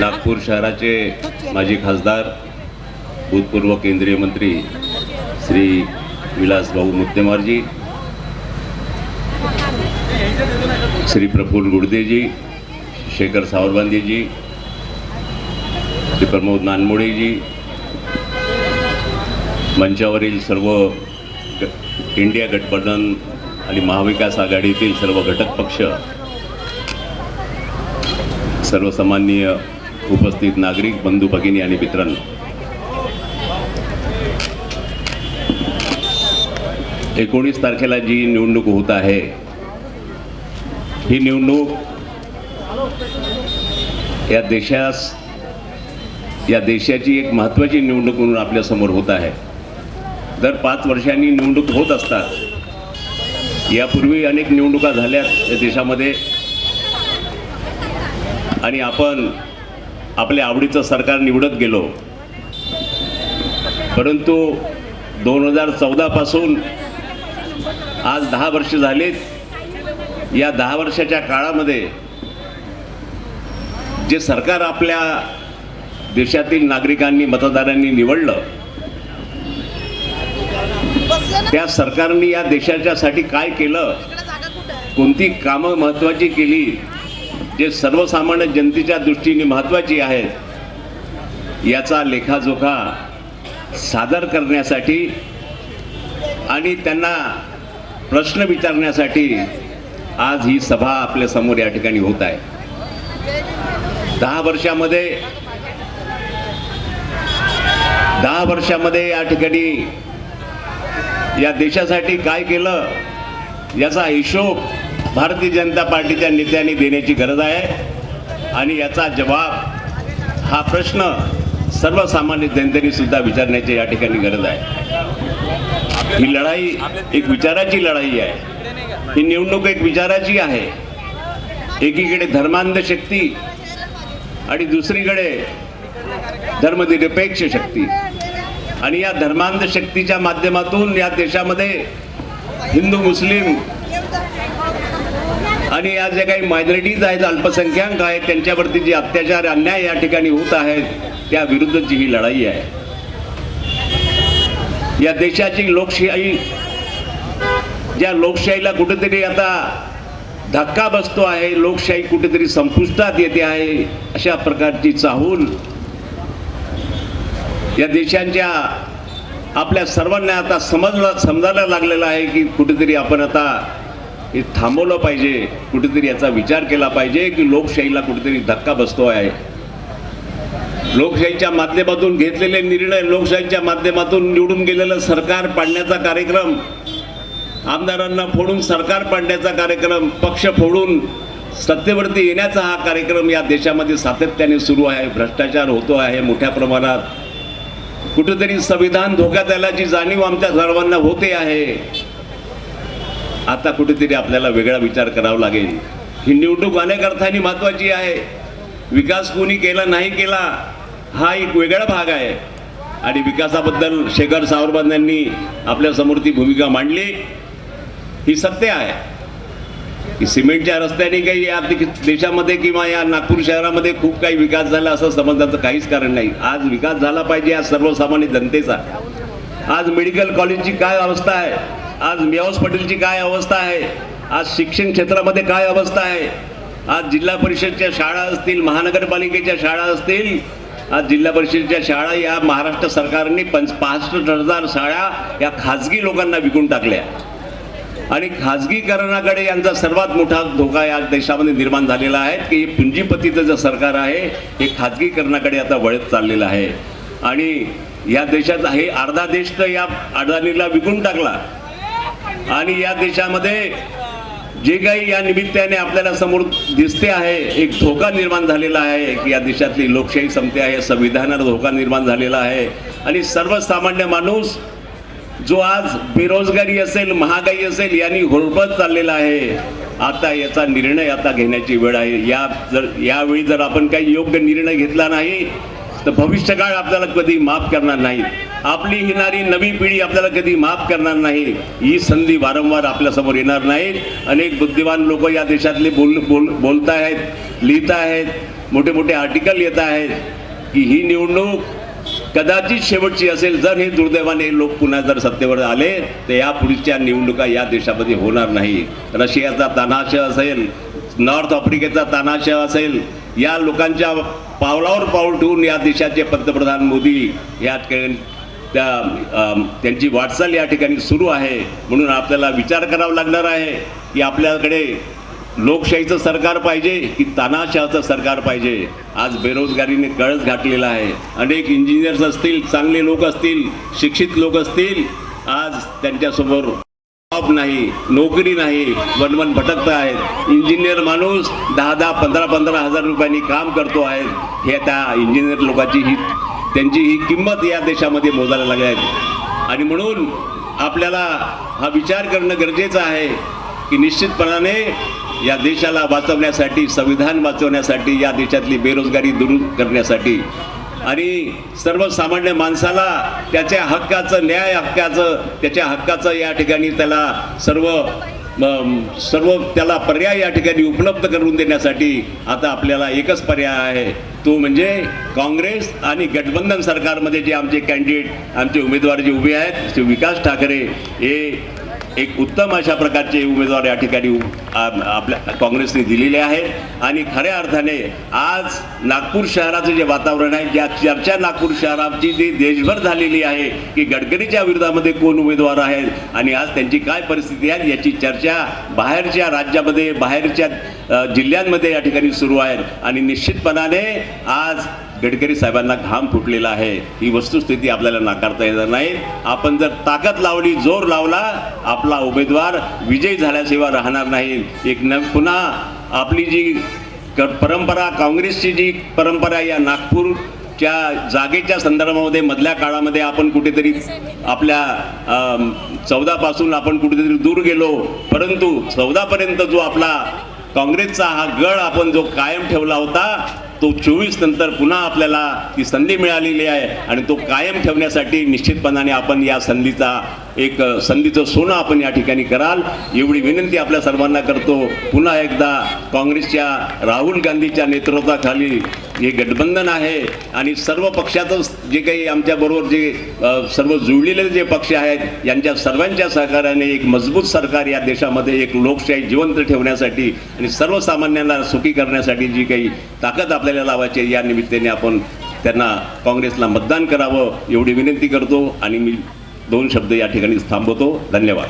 नागपूर शहराचे माजी खासदार भूतपूर्व केंद्रीय मंत्री श्री विलासभाऊ मुत्तेमारजी श्री प्रफुल्ल गुडदेजी शेखर सावरबांदेजी श्री प्रमोद नानमोडेजी मंचावरील सर्व इंडिया गठबंधन आणि महाविकास आघाडीतील सर्व घटक पक्ष सर्वसामान्य उपस्थित नागरिक बंधू भगिनी आणि मित्रांनो. एकोणीस तारखेला जी निवडणूक होत आहे ही निवडणूक या देशास या देशाची एक महत्त्वाची निवडणूक म्हणून आपल्यासमोर होत आहे. दर पाच वर्षांनी निवडणूक होत असतात. यापूर्वी अनेक निवडणुका झाल्यात या देशामध्ये. आणि आपण आपल्या आवडीचं सरकार निवडत गेलो. परंतु दोन हजार चौदापासून आज दहा वर्ष झालीत. या दहा वर्षाच्या काळामध्ये जे सरकार आपल्या देशातील नागरिकांनी मतदारांनी निवडलं त्या सरकारने या देशाच्यासाठी काय केलं? कोणती कामं महत्त्वाची केली? जे सर्वसामान्य जनतेच्या दृष्टीने महत्त्वाची आहेत याचा लेखाजोखा सादर करण्यासाठी आणि त्यांना प्रश्न विचारण्यासाठी आज ही सभा आपल्यासमोर या ठिकाणी होत आहे. दहा वर्षामध्ये दहा वर्षामध्ये या ठिकाणी या देशासाठी काय केलं याचा हिशोब भारतीय जनता पार्टीच्या नेत्यांनी देण्याची गरज आहे. आणि याचा जवाब हा प्रश्न सर्वसामान्य जनतेने सुद्धा विचारण्याची या ठिकाणी गरज आहे. ही लढाई एक विचाराची लढाई आहे. ही निवडणूक एक विचाराची आहे. एकीकडे धर्मांध शक्ती आणि दुसरीकडे धर्मनिरपेक्ष शक्ती. आणि या धर्मांध शक्तीच्या माध्यमातून या देशामध्ये हिंदू मुस्लिम आणि या ज्या काही मायनॉरिटीज आहेत अल्पसंख्याक आहेत त्यांच्यावरती जे अत्याचार अन्याय या ठिकाणी होत आहेत त्या विरुद्धची ही लढाई आहे. या देशाची लोकशाही ज्या लोकशाहीला कुठेतरी आता धक्का बसतो आहे लोकशाही कुठेतरी संपुष्टात येते आहे अशा प्रकारची चाहूल या देशांच्या आपल्या सर्वांना आता समजला समजायला लागलेलं आहे की कुठेतरी आपण आता हे थांबवलं पाहिजे कुठेतरी याचा विचार केला पाहिजे की लोकशाहीला कुठेतरी धक्का बसतो आहे. लोकशाहीच्या माध्यमातून घेतलेले निर्णय लोकशाहीच्या माध्यमातून निवडून गेलेलं सरकार पाडण्याचा कार्यक्रम आमदारांना फोडून सरकार पाडण्याचा कार्यक्रम पक्ष फोडून सत्तेवरती येण्याचा हा कार्यक्रम या देशामध्ये सातत्याने सुरू आहे भ्रष्टाचार होतो आहे मोठ्या प्रमाणात. कुठेतरी संविधान धोक्यात आल्याची जाणीव आमच्या सर्वांना होते आहे. आता कुठेतरी आपल्याला वेगळा विचार करावा लागेल. ही निवडणूक अनेक अर्थाने महत्त्वाची आहे. विकास कोणी केला नाही केला हा एक वेगळा भाग आहे. आणि विकासाबद्दल शेखर सावरबान यांनी आपल्यासमोर ती भूमिका मांडली. ही सत्य आहे. की सिमेंटच्या रस्त्याने काही या देशामध्ये किंवा या नागपूर शहरामध्ये खूप काही विकास झाला असं समजण्याचं काहीच कारण नाही. आज विकास झाला पाहिजे आज सर्वसामान्य जनतेचा. आज मेडिकल कॉलेजची काय अवस्था आहे? आज मी पाटीलची काय अवस्था आहे? आज शिक्षण क्षेत्रामध्ये काय अवस्था आहे? आज जिल्हा परिषदच्या शाळा असतील महानगरपालिकेच्या शाळा असतील आज जिल्हा परिषदेच्या शाळा या महाराष्ट्र सरकारने पंच पासष्ट हजार शाळा या खाजगी लोकांना विकून टाकल्या. आणि खाजगीकरणाकडे यांचा सर्वात मोठा धोका या देशामध्ये निर्माण झालेला आहे की हे पुंजीपतीचं जे सरकार आहे हे खाजगीकरणाकडे आता वळत चाललेलं आहे. आणि या देशात हे अर्धा देश तर या अडाणीला विकून टाकला. आणि या देशामध्ये जे काही या निमित्ताने आपल्याला समोर दिसते आहे एक धोका निर्माण झालेला आहे की या देशातली लोकशाही संपते आहे संविधानाला धोका निर्माण झालेला आहे. आणि सर्वसामान्य माणूस जो आज बेरोजगारी असेल महागाई असेल यांनी होरपत चाललेला आहे. आता याचा निर्णय आता घेण्याची वेळ आहे. या जर यावेळी जर आपण काही योग्य निर्णय घेतला नाही तर भविष्यकाळ आपल्याला कधी माफ करणार नाही. आपली येणारी नवी पिढी आपल्याला कधी माफ करणार नाही. ही संधी वारंवार आपल्यासमोर येणार नाही. अनेक बुद्धिमान लोक या देशातले बोल बोल बोलत आहेत लिहित आहेत मोठे मोठे आर्टिकल येत आहेत की ही निवडणूक कदाचित शेवटची असेल. जर हे दुर्दैवाने लोक पुन्हा जर सत्तेवर आले तर या पुढच्या निवडणुका या देशामध्ये होणार नाही. रशियाचा तानाशय असेल नॉर्थ आफ्रिकेचा तानाशय असेल या लोकांच्या पावलावर पाऊल ठेवून या देशाचे पंतप्रधान मोदी या ठिकाणी त्या त्यांची वाटचाल या ठिकाणी सुरू आहे म्हणून आपल्याला विचार करावा लागणार आहे की आपल्याकडे लोकशाहीचं सरकार पाहिजे की तानाशाहचं सरकार पाहिजे? आज बेरोजगारीने कळस घातलेला आहे. अनेक इंजिनियर्स असतील चांगले लोक असतील शिक्षित लोक असतील आज त्यांच्यासमोर जॉब नाही नोकरी नाही वनवन भटकत आहेत. इंजिनियर माणूस दहा दहा पंधरा पंधरा हजार रुपयांनी काम करतो आहे. हे त्या इंजिनियर लोकांची ही त्यांची ही किंमत या देशामध्ये मोजायला लागली आहे आणि म्हणून आपल्याला हा विचार करणं गरजेचं आहे की निश्चितपणाने या देशाला वाचवण्यासाठी संविधान वाचवण्यासाठी या देशातली बेरोजगारी दूर करण्यासाठी आणि सर्वसामान्य माणसाला त्याच्या हक्काचं न्याय हक्काचं त्याच्या हक्काचं या ठिकाणी त्याला सर्व सर्व त्याला पर्याय या ठिकाणी उपलब्ध करून देण्यासाठी आता आपल्याला एकच पर्याय आहे. तो म्हणजे काँग्रेस आणि गठबंधन सरकारमध्ये जे आमचे कॅन्डिडेट आमचे उमेदवार जे उभे आहेत ते विकास ठाकरे हे एक उत्तम अशा प्रकारचे उमेदवार या ठिकाणी आपल्या काँग्रेसने दिलेले आहेत. आणि खऱ्या अर्थाने आज नागपूर शहराचं जे वातावरण आहे ज्या चर्चा नागपूर शहराची जी देशभर झालेली आहे की गडकरीच्या विरोधामध्ये कोण उमेदवार आहेत आणि आज त्यांची काय परिस्थिती आहे याची चर्चा बाहेरच्या राज्यामध्ये बाहेरच्या जिल्ह्यांमध्ये या ठिकाणी सुरू आहे. आणि निश्चितपणाने आज गडकरी साहेबांना घाम फुटलेला आहे. ही वस्तुस्थिती आपल्याला नाकारता येणार नाही. आपण जर ताकद लावली जोर लावला आपला उमेदवार विजयी झाल्याशिवाय राहणार नाही. एक न पुन्हा आपली जी क- परंपरा काँग्रेसची जी परंपरा या नागपूरच्या जागेच्या संदर्भामध्ये मधल्या काळामध्ये आपण कुठेतरी आपल्या चौदापासून आपण कुठेतरी दूर गेलो. परंतु चौदापर्यंत जो आपला काँग्रेसचा हा गड आपण जो कायम ठेवला होता तो चोवीस नंतर पुन्हा आपल्याला ती संधी मिळालेली आहे आणि तो कायम ठेवण्यासाठी निश्चितपणाने आपण या संधीचा एक संधीचं सोनं आपण या ठिकाणी कराल. एवढी विनंती आपल्या सर्वांना करतो. पुन्हा एकदा काँग्रेसच्या राहुल गांधीच्या नेतृत्वाखाली हे गठबंधन आहे आणि सर्व पक्षाचं जे काही आमच्याबरोबर जे सर्व जुळलेले जे पक्ष आहेत यांच्या सर्वांच्या सहकार्याने एक मजबूत सरकार या देशामध्ये एक लोकशाही जिवंत ठेवण्यासाठी आणि सर्वसामान्यांना सुखी करण्यासाठी जी काही ताकद आपल्याला लावायची या निमित्ताने आपण त्यांना काँग्रेसला मतदान करावं एवढी विनंती करतो आणि मी दोन शब्द या ठिकाणी थांबवतो. धन्यवाद.